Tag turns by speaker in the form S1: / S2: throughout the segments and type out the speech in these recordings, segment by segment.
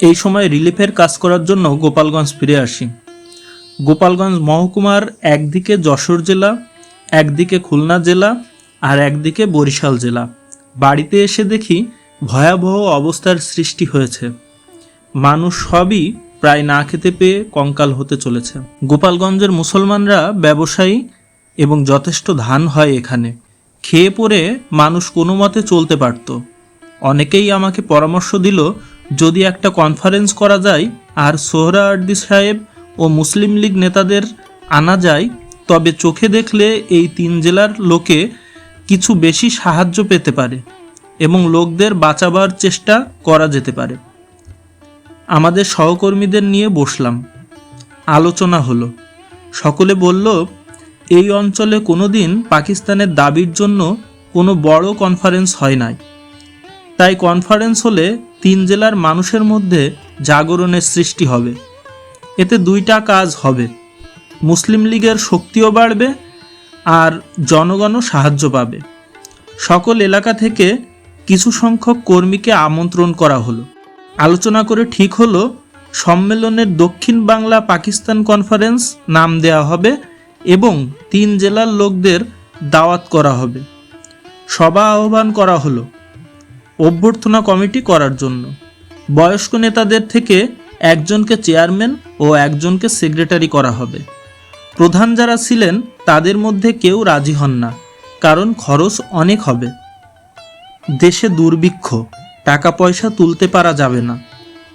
S1: এই সময় রিলিফের কাজ করার জন্য গোপালগঞ্জ ফিরে আসি। গোপালগঞ্জ মহকুমার একদিকে যশোর জেলা, একদিকে খুলনা জেলা আর একদিকে বরিশাল জেলা। বাড়িতে এসে দেখি ভয়াবহ অবস্থার সৃষ্টি হয়েছে। মানুষ সবই প্রায় না খেতে পেয়ে কঙ্কাল হতে চলেছে। গোপালগঞ্জের মুসলমানরা ব্যবসায়ী এবং যথেষ্ট ধান হয় এখানে। খেয়ে পরে মানুষ কোনো মতে চলতে পারত। অনেকেই আমাকে পরামর্শ দিল যদি একটা কনফারেন্স করা যায় আর সোহরাওয়ার্দী সাহেব ও মুসলিম লীগ নেতাদের আনা যায়, তবে চোখে দেখলে এই তিন জেলার লোকে কিছু বেশি সাহায্য পেতে পারে এবং লোকদের বাঁচাবার চেষ্টা করা যেতে পারে। আমাদের সহকর্মীদের নিয়ে বসলাম। আলোচনা হলো। সকলে বলল, এই অঞ্চলে কোনো দিন পাকিস্তানের দাবির জন্য কোনো বড় কনফারেন্স হয় নাই। তাই কনফারেন্স হলে তিন জেলার মানুষের মধ্যে জাগরণের সৃষ্টি হবে। এতে দুইটা কাজ হবে। মুসলিম লীগের শক্তিও বাড়বে আর জনগণও সাহায্য পাবে। সকল এলাকা থেকে কিছু সংখ্যক কর্মীকে আমন্ত্রণ করা হলো। আলোচনা করে ঠিক হলো, সম্মেলনের দক্ষিণ বাংলা পাকিস্তান কনফারেন্স নাম দেওয়া হবে এবং তিন জেলার লোকদের দাওয়াত করা হবে। সভা আহ্বান করা হলো। অভ্যর্থনা কমিটি করার জন্য। বয়স্ক নেতাদের থেকে একজনকে চেয়ারম্যান ও একজনকে সেক্রেটারি করা হবে। প্রধান যারা ছিলেন, তাদের মধ্যে কেউ রাজি হন না, কারণ খরচ অনেক হবে। দেশে দুর্ভিক্ষ টাকা পয়সা তুলতে পারা যাবে না।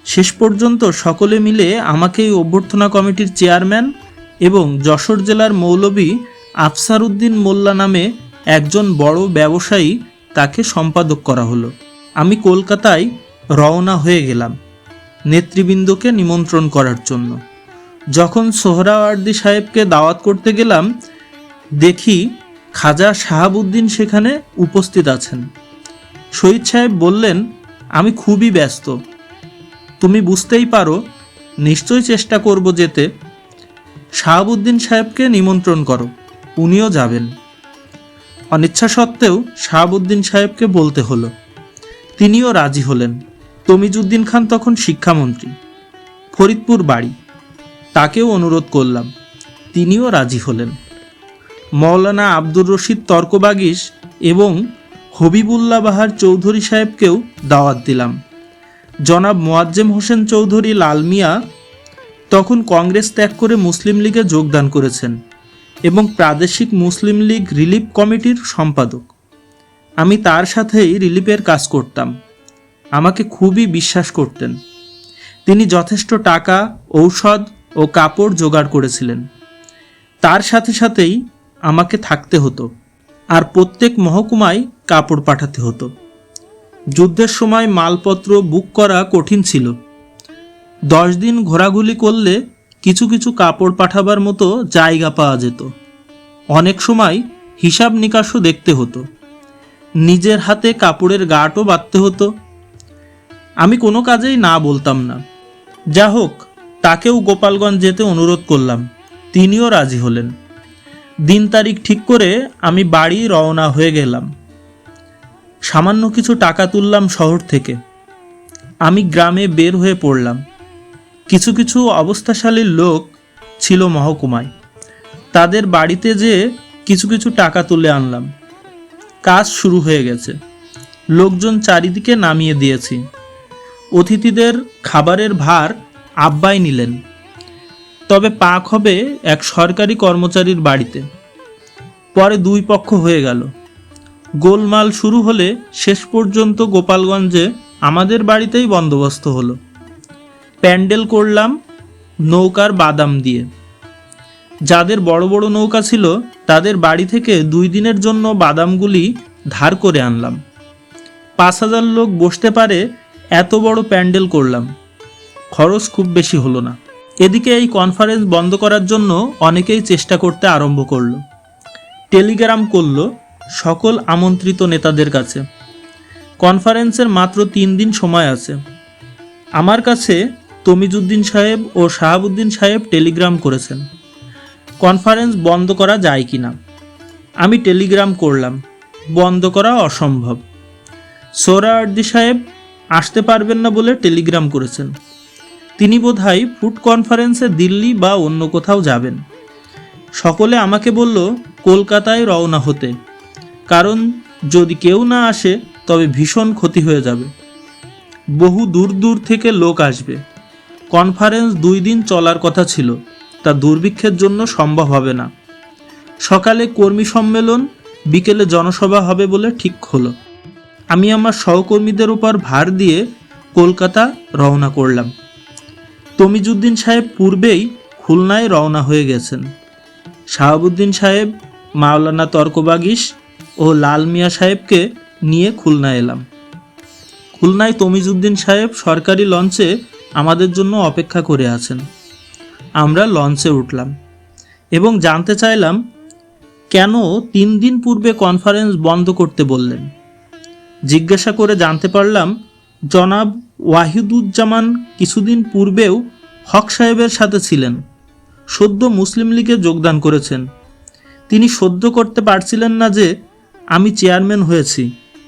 S1: শেষ পর্যন্ত সকলে মিলে আমাকেই অভ্যর্থনা কমিটির চেয়ারম্যান এবং যশোর জেলার মৌলবী আফসার উদ্দিন মোল্লা নামে একজন বড় ব্যবসায়ী তাকে সম্পাদক করা হলো। আমি কলকাতায় রওনা হয়ে গেলাম নেতৃবৃন্দকে নিমন্ত্রণ করার জন্য। যখন সোহরাওয়ার্দি সাহেবকে দাওয়াত করতে গেলাম, দেখি খাজা শাহাবুদ্দিন সেখানে উপস্থিত আছেন। শহীদ সাহেব বললেন, আমি খুবই ব্যস্ত। তুমি বুঝতেই পারো নিশ্চয় চেষ্টা করব যেতে। শাহাবুদ্দিন সাহেবকে নিমন্ত্রণ করো, উনিও যাবেন। অনিচ্ছা সত্ত্বেও শাহাবুদ্দিন সাহেবকে বলতে হলো। তিনিও রাজি হলেন। তমিজুদ্দিন খান তখন শিক্ষামন্ত্রী। ফরিদপুর বাড়ি। তাকেও অনুরোধ করলাম, তিনিও রাজি হলেন। মৌলানা আব্দুর রশিদ তর্কবাগিস এবং হবিবুল্লাহ বাহার চৌধুরী সাহেবকেও দাওয়াত দিলাম। জনাব মোয়াজ্জেম হোসেন চৌধুরী লাল মিয়া তখন কংগ্রেস ত্যাগ করে মুসলিম লীগে যোগদান করেছেন এবং প্রাদেশিক মুসলিম লীগ রিলিফ কমিটির সম্পাদক। আমি তার সাথেই রিলিফের কাজ করতাম। আমাকে খুবই বিশ্বাস করতেন। তিনি যথেষ্ট টাকা, ঔষধ ও কাপড় জোগাড় করেছিলেন। তার সাথে সাথেই আমাকে থাকতে হতো আর প্রত্যেক মহকুমায় কাপড় পাঠাতে হতো। যুদ্ধের সময় মালপত্র বুক করা কঠিন ছিল। দশ দিন ঘোরাঘুরি করলে কিছু কিছু কাপড় পাঠাবার মতো জায়গা পাওয়া যেত। অনেক সময় হিসাব নিকাশও দেখতে হতো। নিজের হাতে কাপড়ের গাঁটও বাঁধতে হতো। আমি কোনো কাজেই না বলতাম না। যা হোক, তাকেও গোপালগঞ্জ যেতে অনুরোধ করলাম। তিনিও রাজি হলেন। দিন তারিখ ঠিক করে আমি বাড়ি রওনা হয়ে গেলাম। সামান্য কিছু টাকা তুললাম শহর থেকে। আমি গ্রামে বের হয়ে পড়লাম। কিছু কিছু অবস্থাশালী লোক ছিল মহকুমায়। তাদের বাড়িতে যে কিছু কিছু টাকা তুলে আনলাম। কাজ শুরু হয়ে গেছে। লোকজন চারিদিকে নামিয়ে দিয়েছি। অতিথিদের খাবারের ভার আব্বাই নিলেন। তবে পাক হবে এক সরকারি কর্মচারীর বাড়িতে। পরে দুই পক্ষ হয়ে গেল। গোলমাল শুরু হলে শেষ পর্যন্ত গোপালগঞ্জে আমাদের বাড়িতেই বন্দোবস্ত হলো। প্যান্ডেল করলাম নৌকার বাদাম দিয়ে। যাদের বড় বড় নৌকা ছিল তাদের বাড়ি থেকে দুই দিনের জন্য বাদামগুলি ধার করে আনলাম। পাঁচ হাজার লোক বসতে পারে, এত বড় প্যান্ডেল করলাম। খরচ খুব বেশি হলো না। এদিকে এই কনফারেন্স বন্ধ করার জন্য অনেকেই চেষ্টা করতে আরম্ভ করল। টেলিগ্রাম করল সকল আমন্ত্রিত নেতাদের কাছে। কনফারেন্সের মাত্র তিন দিন সময় আছে। আমার কাছে তমিজুদ্দিন সাহেব ও শাহাবুদ্দিন সাহেব টেলিগ্রাম করেছেন। কনফারেন্স বন্ধ করা যায় কি না আমি টেলিগ্রাম করলাম, বন্ধ করা অসম্ভব। সোহরাওয়ার্দী সাহেব, আসতে পারবেন না বলে টেলিগ্রাম করেছেন। তিনি বোধহয় ফুড কনফারেন্সে দিল্লি বা অন্য কোথাও যাবেন। সকলে আমাকে বলল, কলকাতায় রওনা হতে। কারণ, যদি কেউ না আসে, তবে ভীষণ ক্ষতি হয়ে যাবে। বহু দূর দূর থেকে লোক আসবে। কনফারেন্স দুই দিন চলার কথা ছিল। তা দুর্ভিক্ষের জন্য সম্ভব হবে না। সকালে কর্মী সম্মেলন, বিকেলে জনসভা হবে বলে ঠিক হলো। আমি আমার সহকর্মীদের উপর ভার দিয়ে কলকাতা রওনা করলাম। তমিজুদ্দিন সাহেব পূর্বেই খুলনায় রওনা হয়ে গেছেন। শাহাবুদ্দিন সাহেব, মাওলানা তর্কবাগিস ও লাল মিয়া সাহেবকে নিয়ে খুলনা এলাম। খুলনায় তমিজুদ্দিন সাহেব সরকারি লঞ্চে আমাদের জন্য অপেক্ষা করে আছেন। আমরা লঞ্চে উঠলাম এবং জানতে চাইলাম, কেন তিন দিন পূর্বে কনফারেন্স বন্ধ করতে বললেন? জিজ্ঞাসা করে জানতে পারলাম, জনাব ওয়াহিদুজ্জামান কিছুদিন পূর্বেও হক সাহেবের সাথে ছিলেন, সদ্য মুসলিম লীগে যোগদান করেছেন। তিনি সহ্য করতে পারছিলেন না যে, আমি চেয়ারম্যান হয়েছি,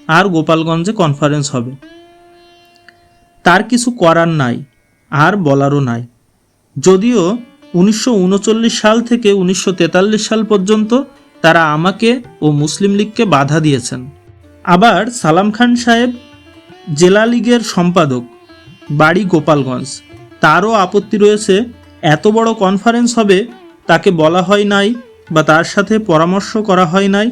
S1: আর গোপালগঞ্জে কনফারেন্স হবে। তার কিছু করার নাই, আর বলারও নাই। যদিও উনিশশো উনচল্লিশ সাল থেকে উনিশশো তেতাল্লিশ সাল পর্যন্ত তারা আমাকে ও মুসলিম লীগকে বাধা দিয়েছেন। আবার সালাম খান সাহেব জেলা লীগের সম্পাদক বাড়ি গোপালগঞ্জ, তারও আপত্তি রয়েছে, এত বড় কনফারেন্স হবে, তাকে বলা হয় নাই বা তার সাথে পরামর্শ করা হয় নাই।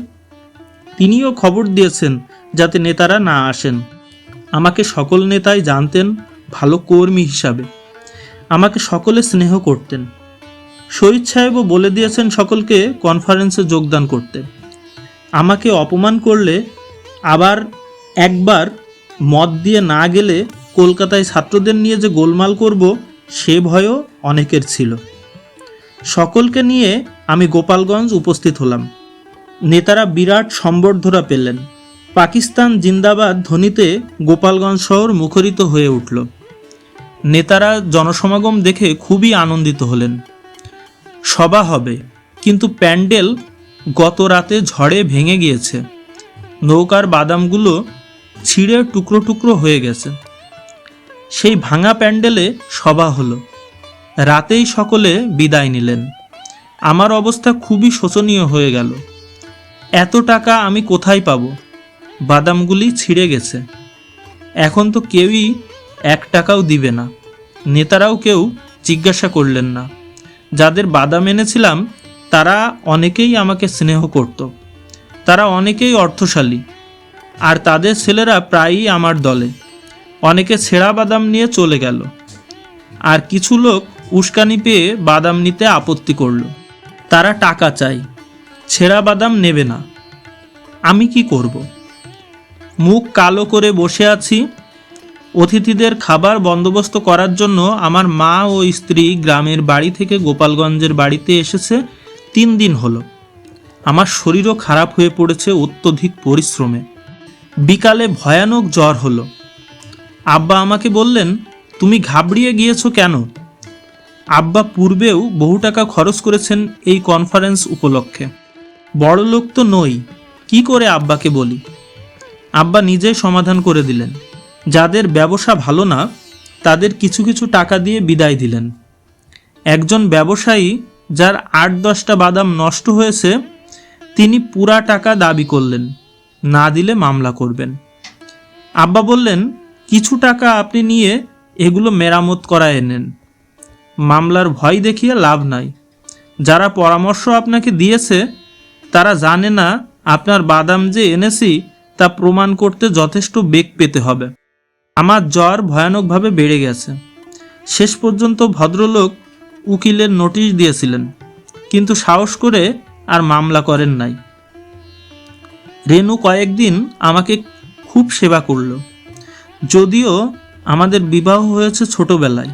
S1: তিনিও খবর দিয়েছেন যাতে নেতারা না আসেন। আমাকে সকল নেতাই জানতেন ভালো কর্মী হিসাবে। আমাকে সকলে স্নেহ করতেন। শহীদ সাহেবও বলে দিয়েছেন সকলকে কনফারেন্সে যোগদান করতে। আমাকে অপমান করলে আবার একবার মদ দিয়ে না গেলে কলকাতায় ছাত্রদের নিয়ে যে গোলমাল করব, সে ভয়ও অনেকের ছিল। সকলকে নিয়ে আমি গোপালগঞ্জ উপস্থিত হলাম। নেতারা বিরাট সম্বর্ধনা পেলেন। পাকিস্তান জিন্দাবাদ ধ্বনিতে গোপালগঞ্জ শহর মুখরিত হয়ে উঠল। নেতারা জনসমাগম দেখে খুবই আনন্দিত হলেন। সভা হবে, কিন্তু প্যান্ডেল গত রাতে ঝড়ে ভেঙে গিয়েছে। নৌকার বাদামগুলো ছিঁড়ে টুকরো টুকরো হয়ে গেছে। সেই ভাঙা প্যান্ডেলে সভা হলো। রাতেই সকলে বিদায় নিলেন। আমার অবস্থা খুবই শোচনীয় হয়ে গেল। এত টাকা আমি কোথায় পাবো? বাদামগুলি ছিঁড়ে গেছে। এখন তো কেউই এক টাকাও দিবে না। নেতারাও কেউ জিজ্ঞাসা করলেন না। যাদের বাদাম এনেছিলাম, তারা অনেকেই আমাকে স্নেহ করত। তারা অনেকেই অর্থশালী, আর তাদের ছেলেরা প্রায়ই আমার দলে। অনেকে ছেঁড়া বাদাম নিয়ে চলে গেল, আর কিছু লোক উস্কানি পেয়ে বাদাম নিতে আপত্তি করল। তারা টাকা চাই ছেঁড়া বাদাম নেবে না। আমি কি করব? মুখ কালো করে বসে আছি অতিথিদের খাবার বন্দোবস্ত করার জন্য আমার মা ও স্ত্রী গ্রামের বাড়ি থেকে গোপালগঞ্জের বাড়িতে এসেছে। তিন দিন হলো। আমার শরীরও খারাপ হয়ে পড়েছে অত্যধিক পরিশ্রমে। বিকালে ভয়ানক জ্বর হলো। আব্বা আমাকে বললেন, তুমি ঘাবড়িয়ে গিয়েছো কেন? আব্বা পূর্বেও বহু টাকা খরচ করেছেন এই কনফারেন্স উপলক্ষে। বড় লোক তো নই, কি করে আব্বাকে বলি? আব্বা নিজেই সমাধান করে দিলেন। যাদের ব্যবসা ভালো না, তাদের কিছু কিছু টাকা দিয়ে বিদায় দিলেন। একজন ব্যবসায়ী যার আট দশটা বাদাম নষ্ট হয়েছে, তিনি পুরা টাকা দাবি করলেন, না দিলে মামলা করবেন। আব্বা বললেন, কিছু টাকা আপনি নিয়ে এগুলো মেরামত করায় নেন। মামলার ভয় দেখিয়ে লাভ নাই। যারা পরামর্শ আপনাকে দিয়েছে, তারা জানে না আপনার বাদাম যে এনেছি, তা প্রমাণ করতে যথেষ্ট বেগ পেতে হবে। আমার জ্বর ভয়ানকভাবে বেড়ে গেছে। শেষ পর্যন্ত ভদ্রলোক উকিলের নোটিশ দিয়েছিলেন, কিন্তু সাহস করে আর মামলা করেন নাই। রেনু কয়েকদিন আমাকে খুব সেবা করল। যদিও আমাদের বিবাহ হয়েছে ছোটবেলায়।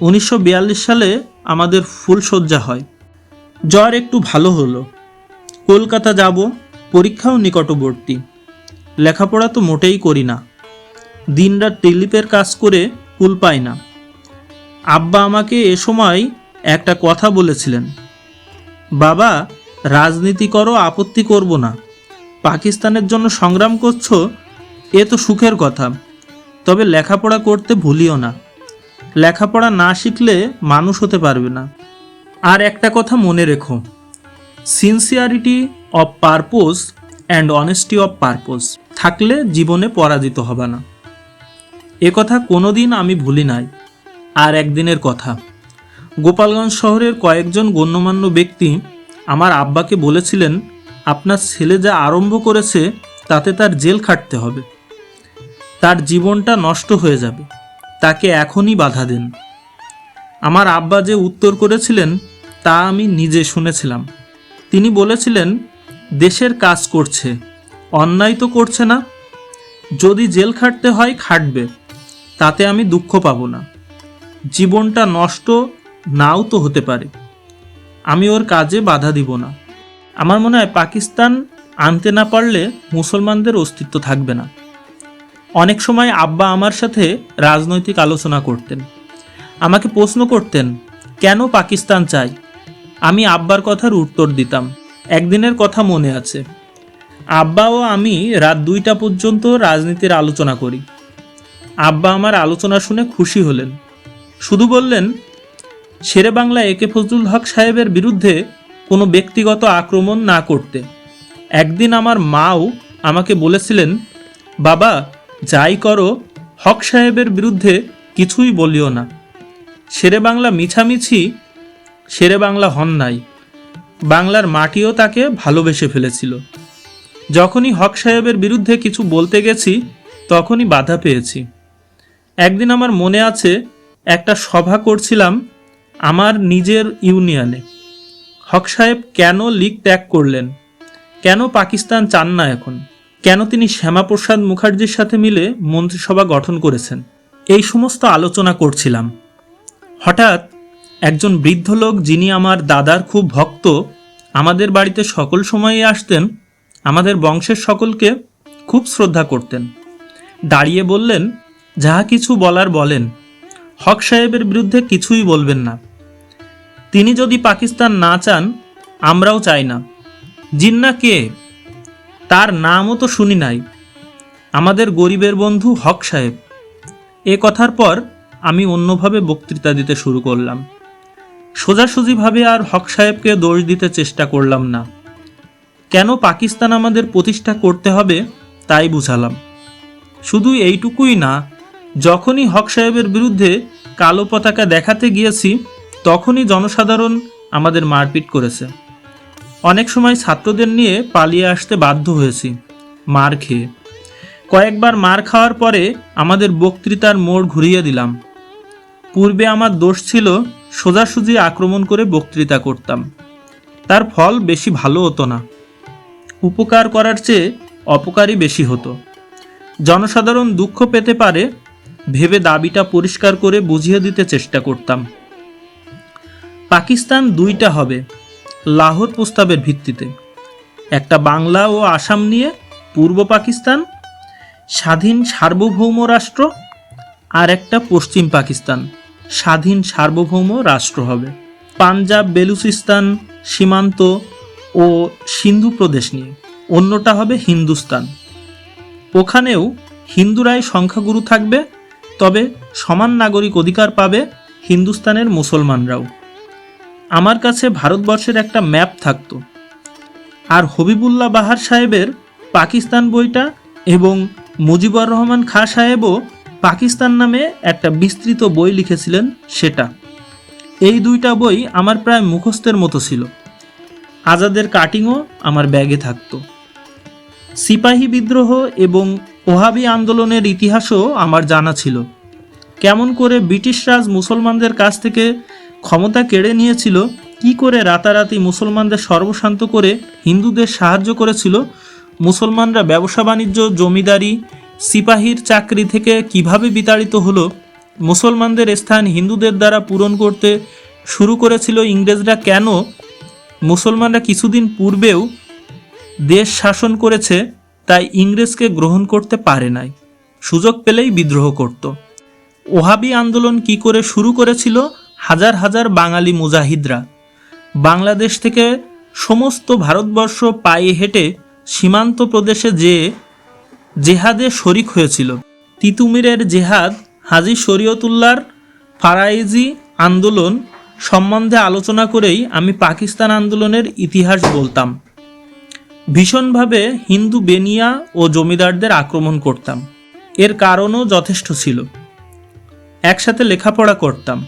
S1: উনিশশো বিয়াল্লিশ সালে আমাদের ফুলশয্যা হয়। জ্বর একটু ভালো হলো। কলকাতা যাব, পরীক্ষাও নিকটবর্তী। লেখাপড়া তো মোটেই করি না। দিনরাত টেলিপের কাজ করে কুল পাই না। আব্বা আমাকে এ সময় একটা কথা বলেছিলেন। বাবা, রাজনীতি করো, আপত্তি করব না। পাকিস্তানের জন্য সংগ্রাম করছ, এ তো সুখের কথা। তবে লেখাপড়া করতে ভুলিও না। লেখাপড়া না শিখলে মানুষ হতে পারবে না। আর একটা কথা মনে রেখো। Sincerity of purpose and honesty of purpose থাকলে জীবনে পরাজিত হবে না। এ কথা কোনোদিন আমি ভুলি নাই। আর একদিনের কথা, গোপালগঞ্জ শহরের কয়েকজন গণ্যমান্য ব্যক্তি আমার আব্বাকে বলেছিলেন, আপনার ছেলে যা আরম্ভ করেছে, তাতে তার জেল খাটতে হবে। তার জীবনটা নষ্ট হয়ে যাবে। তাকে এখনই বাধা দেন। আমার আব্বা যে উত্তর করেছিলেন, তা আমি নিজে শুনেছিলাম। তিনি বলেছিলেন, দেশের কাজ করছে, অন্যায় তো করছে না। যদি জেল খাটতে হয়, খাটবে। তাতে আমি দুঃখ পাবো না। জীবনটা নষ্ট নাও তো হতে পারে। আমি ওর কাজে বাধা দিব না। আমার মনে হয় পাকিস্তান আনতে না পারলে মুসলমানদের অস্তিত্ব থাকবে না। অনেক সময় আব্বা আমার সাথে রাজনৈতিক আলোচনা করতেন। আমাকে প্রশ্ন করতেন, কেন পাকিস্তান চাই? আমি আব্বার কথার উত্তর দিতাম। একদিনের কথা মনে আছে। আব্বা ও আমি রাত দুইটা পর্যন্ত রাজনীতির আলোচনা করি। আব্বা আমার আলোচনা শুনে খুশি হলেন। শুধু বললেন, শেরে বাংলা একে ফজলুল হক সাহেবের বিরুদ্ধে কোনো ব্যক্তিগত আক্রমণ না করতে। একদিন আমার মাও আমাকে বলেছিলেন, বাবা, যাই করো, হক সাহেবের বিরুদ্ধে কিছুই বলিও না। শেরে বাংলা মিছামিছি, শেরে বাংলা হন নাই। বাংলার মাটিও তাকে ভালোবেসে ফেলেছিল। যখনই হক সাহেবের বিরুদ্ধে কিছু বলতে গেছি, তখনই বাধা পেয়েছি একদিন আমার মনে আছে, একটা সভা করছিলাম আমার নিজের ইউনিয়নে। হক সাহেব কেন লীগ ত্যাগ করলেন? কেন পাকিস্তান চান না এখন? কেন তিনি শ্যামাপ্রসাদ মুখার্জির সাথে মিলে মন্ত্রিসভা গঠন করেছেন? এই সমস্ত আলোচনা করছিলাম। হঠাৎ একজন বৃদ্ধ লোক যিনি আমার দাদার খুব ভক্ত, আমাদের বাড়িতে সকল সময়ে আসতেন, আমাদের বংশের সকলকে খুব শ্রদ্ধা করতেন। দাঁড়িয়ে বললেন যাহা কিছু বলার বলেন। হক সাহেবের বিরুদ্ধে কিছুই বলবেন না। তিনি যদি পাকিস্তান না চান, আমরাও চাই না। জিন্না কে? তার নামও তো শুনি নাই। আমাদের গরিবের বন্ধু হক সাহেব। এ কথার পর আমি অন্যভাবে বক্তৃতা দিতে শুরু করলাম। সোজাসুজিভাবে আর হক সাহেবকে দোষ দিতে চেষ্টা করলাম না। কেন পাকিস্তান আমাদের প্রতিষ্ঠা করতে হবে, তাই বুঝালাম। শুধু এইটুকুই না যখনই হক সাহেবের বিরুদ্ধে কালো পতাকা দেখাতে গিয়েছি, তখনই জনসাধারণ আমাদের মারপিট করেছে। অনেক সময় ছাত্রদের নিয়ে পালিয়ে আসতে বাধ্য হয়েছি, মার খেয়ে। কয়েকবার মার খাওয়ার পরে আমাদের বক্তৃতার মোড় ঘুরিয়ে দিলাম। পূর্বে আমার দোষ ছিল সোজাসুজি আক্রমণ করে বক্তৃতা করতাম। তার ফল বেশি ভালো হতো না। উপকার করার চেয়ে অপকারই বেশি হতো। জনসাধারণ দুঃখ পেতে পারে ভেবে দাবিটা পরিষ্কার করে বুঝিয়ে দিতে চেষ্টা করতাম। পাকিস্তান দুইটা হবে, লাহোর প্রস্তাবের ভিত্তিতে। একটা বাংলা ও আসাম নিয়ে, পূর্ব পাকিস্তান, স্বাধীন সার্বভৌম রাষ্ট্র, আর একটা পশ্চিম পাকিস্তান, স্বাধীন সার্বভৌম রাষ্ট্র হবে। পাঞ্জাব, বেলুচিস্তান, সীমান্ত ও সিন্ধু প্রদেশ নিয়ে। অন্যটা হবে হিন্দুস্তান। ওখানেও হিন্দুরাই সংখ্যাগুরু থাকবে তবে সমান নাগরিক অধিকার পাবে হিন্দুস্তানের মুসলমানরাও। আমার কাছে ভারতবর্ষের একটা ম্যাপ থাকতো। আর হবিবুল্লাহ বাহার সাহেবের পাকিস্তান বইটা এবং মুজিবুর রহমান খা সাহেবও পাকিস্তান নামে একটা বিস্তৃত বই লিখেছিলেন সেটা। এই দুইটা বই আমার প্রায় মুখস্থের মতো ছিল। আজাদের কাটিংও আমার ব্যাগে থাকতো। সিপাহী বিদ্রোহ এবং ওহাবি আন্দোলনের ইতিহাসও আমার জানা ছিল। কেমন করে ব্রিটিশ রাজ মুসলমানদের কাছ থেকে ক্ষমতা কেড়ে নিয়েছিল, কি করে রাতারাতি মুসলমানদের সর্বশান্ত করে হিন্দুদের সাহায্য করেছিল, মুসলমানরা ব্যবসা বাণিজ্য, জমিদারি, সিপাহীর চাকরি থেকে কীভাবে বিতাড়িত হলো, মুসলমানদের স্থান হিন্দুদের দ্বারা পূরণ করতে শুরু করেছিল ইংরেজরা কেন, মুসলমানরা কিছুদিন পূর্বেও দেশ শাসন করেছে তাই ইংরেজকে গ্রহণ করতে পারে নাই। সুযোগ পেলেই বিদ্রোহ করত। ওহাবি আন্দোলন কি করে শুরু করেছিল? হাজার হাজার বাঙালি মুজাহিদরা। বাংলাদেশ থেকে সমস্ত ভারতবর্ষ পায়ে হেঁটে সীমান্ত প্রদেশে যেয়ে জেহাদে শরিক হয়েছিল। তিতুমিরের জেহাদ, হাজি শরীয়তুল্লাহর ফারাইজি আন্দোলন সম্বন্ধে আলোচনা করেই আমি পাকিস্তান আন্দোলনের ইতিহাস বলতাম। ভীষণভাবে হিন্দু বেনিয়া ও জমিদারদের আক্রমণ করতাম। এর কারণও যথেষ্ট ছিল। একসাথে লেখাপড়া করতাম।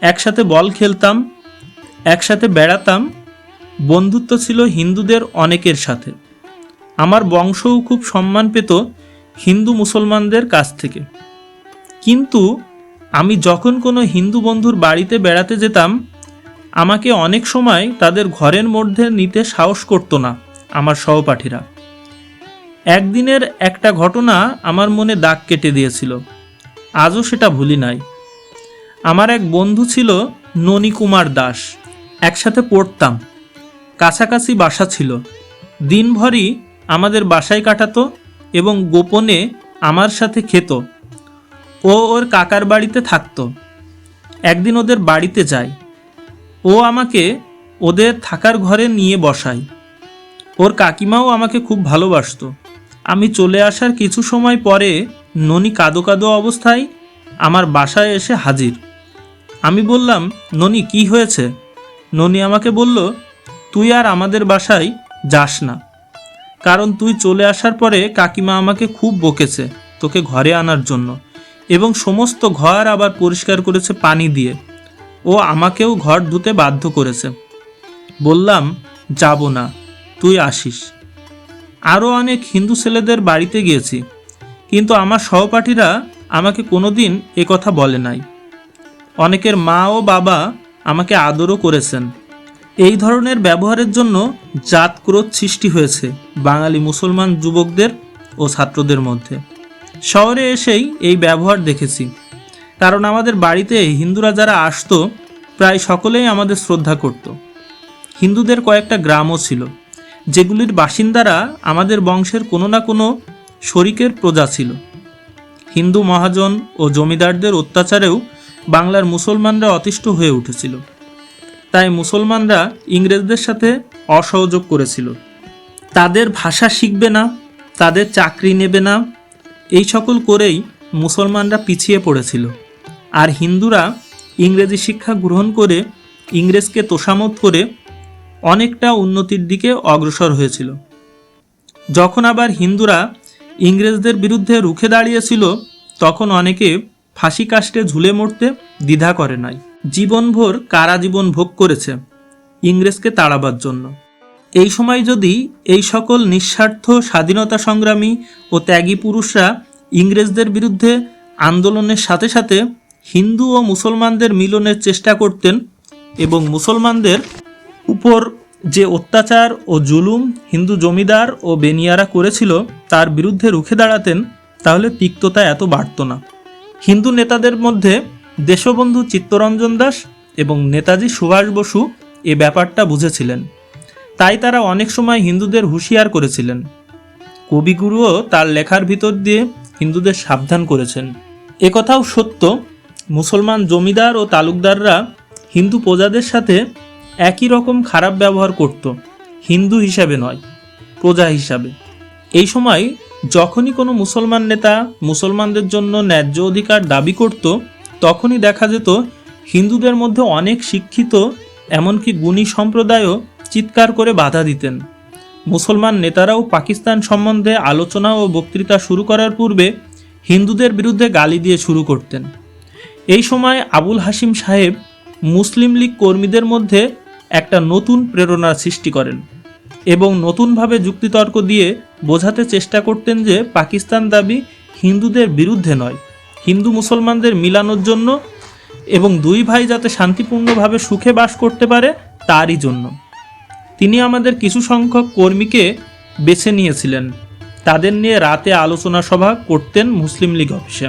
S1: একসাথে বল খেলতাম। একসাথে বেড়াতাম। বন্ধুত্ব ছিল হিন্দুদের অনেকের সাথে। আমার বংশও খুব সম্মান পেত হিন্দু মুসলমানদের কাছ থেকে। কিন্তু আমি যখন কোনো হিন্দু বন্ধুর বাড়িতে বেড়াতে যেতাম, আমাকে অনেক সময় তাদের ঘরের মধ্যে নিতে সাহস করতো না। আমার সহপাঠীরা। একদিনের একটা ঘটনা আমার মনে দাগ কেটে দিয়েছিল। আজও সেটা ভুলি নাই। আমার এক বন্ধু ছিল ননী কুমার দাস। একসাথে পড়তাম। কাছাকাছি বাসা ছিল। দিনভরই আমাদের বাসায় কাটাতো এবং গোপনে আমার সাথে খেত। ও ওর কাকার বাড়িতে থাকতো। একদিন ওদের বাড়িতে যাই। ও আমাকে ওদের থাকার ঘরে নিয়ে বসায়। ওর কাকিমাও আমাকে খুব ভালোবাসতো। আমি চলে আসার কিছু সময় পরে ননি কাদো কাদো অবস্থায় আমার বাসায় এসে হাজির। আমি বললাম, ননি, কি হয়েছে? ননি আমাকে বলল, তুই আর আমাদের বাসায় যাস না। কারণ তুই চলে আসার পরে কাকিমা আমাকে খুব বকেছে তোকে ঘরে আনার জন্য এবং সমস্ত ঘর আবার পরিষ্কার করেছে পানি দিয়ে। ও আমাকেও ঘর ধুতে বাধ্য করেছে। বললাম, যাব না। তুই আসিস। আরও অনেক হিন্দু ছেলেদের বাড়িতে গিয়েছি, কিন্তু আমার সহপাঠীরা আমাকে কোনোদিন এ কথা বলে নাই। অনেকের মা ও বাবা আমাকে আদরও করেছেন। এই ধরনের ব্যবহারের জন্য জাতক্রোধ সৃষ্টি হয়েছে বাঙালি মুসলমান যুবকদের ও ছাত্রদের মধ্যে। শহরে এসেই এই ব্যবহার দেখেছি, কারণ আমাদের বাড়িতে হিন্দুরা যারা আসতো, প্রায় সকলেই আমাদের শ্রদ্ধা করত। হিন্দুদের কয়েকটা গ্রামও ছিল। যেগুলির বাসিন্দারা আমাদের বংশের কোনো না কোনো শরিকের প্রজা ছিল। হিন্দু মহাজন ও জমিদারদের অত্যাচারেও বাংলার মুসলমানরা অতিষ্ঠ হয়ে উঠেছিল। তাই মুসলমানরা ইংরেজদের সাথে অসহযোগ করেছিল। তাদের ভাষা শিখবে না, তাদের চাকরি নেবে না, এই সকল করেই মুসলমানরা পিছিয়ে পড়েছিল। আর হিন্দুরা ইংরেজি শিক্ষা গ্রহণ করে ইংরেজকে তোষামত করে অনেকটা উন্নতির দিকে অগ্রসর হয়েছিল। যখন আবার হিন্দুরা ইংরেজদের বিরুদ্ধে রুখে দাঁড়িয়েছিল, তখন অনেকে ফাঁসি কাষ্টে ঝুলে মরতে দ্বিধা করে নাই। জীবনভর কারা জীবন ভোগ করেছে ইংরেজকে তাড়াবার জন্য। এই সময় যদি এই সকল নিঃস্বার্থ স্বাধীনতা সংগ্রামী ও ত্যাগী পুরুষরা ইংরেজদের বিরুদ্ধে আন্দোলনের সাথে সাথে হিন্দু ও মুসলমানদের মিলনের চেষ্টা করতেন এবং মুসলমানদের উপর যে অত্যাচার ও জুলুম হিন্দু জমিদার ও বেনিয়ারা করেছিল, তার বিরুদ্ধে রুখে দাঁড়াতেন, তাহলে তিক্ততা এত বাড়ত না। হিন্দু নেতাদের মধ্যে দেশবন্ধু চিত্তরঞ্জন দাস এবং নেতাজি সুভাষ বসু এ ব্যাপারটা বুঝেছিলেন। তাই তারা অনেক সময় হিন্দুদের হুঁশিয়ার করেছিলেন। কবিগুরুও তার লেখার ভিতর দিয়ে হিন্দুদের সাবধান করেছেন। একথাও সত্য, মুসলমান জমিদার ও তালুকদাররা হিন্দু প্রজাদের সাথে একই রকম খারাপ ব্যবহার করত, হিন্দু হিসাবে নয়, প্রজা হিসাবে। এই সময় যখনই কোনো মুসলমান নেতা মুসলমানদের জন্য ন্যায্য অধিকার দাবি করত, তখনই দেখা যেত হিন্দুদের মধ্যে অনেক শিক্ষিত, এমনকি গুণী সম্প্রদায়ও চিৎকার করে বাধা দিতেন। মুসলমান নেতারাও পাকিস্তান সম্বন্ধে আলোচনা ও বক্তৃতা শুরু করার পূর্বে হিন্দুদের বিরুদ্ধে গালি দিয়ে শুরু করতেন। এই সময় আবুল হাসিম সাহেব মুসলিম লীগ কর্মীদের মধ্যে একটা নতুন প্রেরণার সৃষ্টি করেন এবং নতুনভাবে যুক্তিতর্ক দিয়ে বোঝাতে চেষ্টা করতেন যে পাকিস্তান দাবি হিন্দুদের বিরুদ্ধে নয়, হিন্দু মুসলমানদের মিলানোর জন্য এবং দুই ভাই যাতে শান্তিপূর্ণভাবে সুখে বাস করতে পারে তারই জন্য। তিনি আমাদের কিছু সংখ্যক কর্মীকে বেছে নিয়েছিলেন। তাদের নিয়ে রাতে আলোচনা সভা করতেন মুসলিম লীগ অফিসে।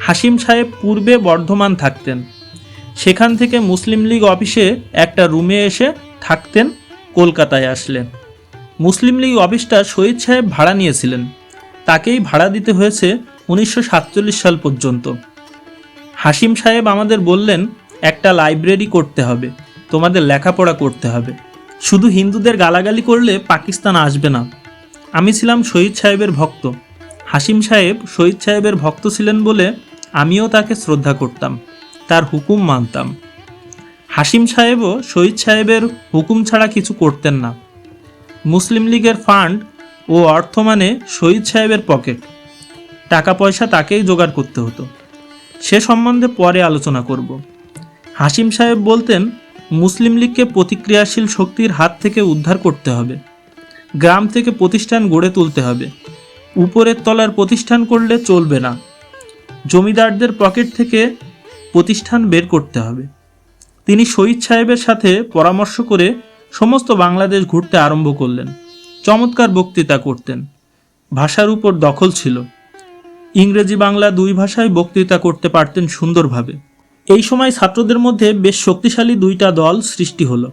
S1: হাসিম সাহেব পূর্বে বর্ধমান থাকতেন। সেখান থেকে মুসলিম লীগ অফিসে একটা রুমে এসে থাকতেন, কলকাতায় আসলেন। মুসলিম লীগ অফিসটা শহীদ সাহেব ভাড়া নিয়েছিলেন। তাকেই ভাড়া দিতে হয়েছে উনিশশো সাতচল্লিশ সাল পর্যন্ত। হাসিম সাহেব আমাদের বললেন, একটা লাইব্রেরি করতে হবে, তোমাদের লেখাপড়া করতে হবে। শুধু হিন্দুদের গালাগালি করলে পাকিস্তান আসবে না। আমি ছিলাম শহীদ সাহেবের ভক্ত। হাসিম সাহেব শহীদ সাহেবের ভক্ত ছিলেন বলে আমিও তাকে শ্রদ্ধা করতাম। তার হুকুম মানতাম। হাসিম সাহেবও শহীদ সাহেবের হুকুম ছাড়া কিছু করতেন না। মুসলিম লীগের ফান্ড ও অর্থ মানে শহীদ সাহেবের পকেট। টাকা পয়সা তাকেই জোগাড় করতে হতো। সে সম্বন্ধে পরে আলোচনা করব। হাসিম সাহেব বলতেন, মুসলিম লীগকে প্রতিক্রিয়াশীল শক্তির হাত থেকে উদ্ধার করতে হবে। গ্রাম থেকে প্রতিষ্ঠান গড়ে তুলতে হবে। উপরের তলার প্রতিষ্ঠান করলে চলবে না। জমিদারদের পকেট থেকে প্রতিষ্ঠান বের করতে হবে। তিনি শহীদ সাহেবের সাথে পরামর্শ করে সমস্ত বাংলাদেশ ঘুরতে আরম্ভ করলেন। চমৎকার বক্তৃতা করতেন। ভাষার উপর দখল ছিল। ইংরেজি বাংলা দুই ভাষায় বক্তৃতা করতে পারতেন সুন্দরভাবে। এই সময় ছাত্রদের মধ্যে বেশ শক্তিশালী দুইটা দল সৃষ্টি হলো।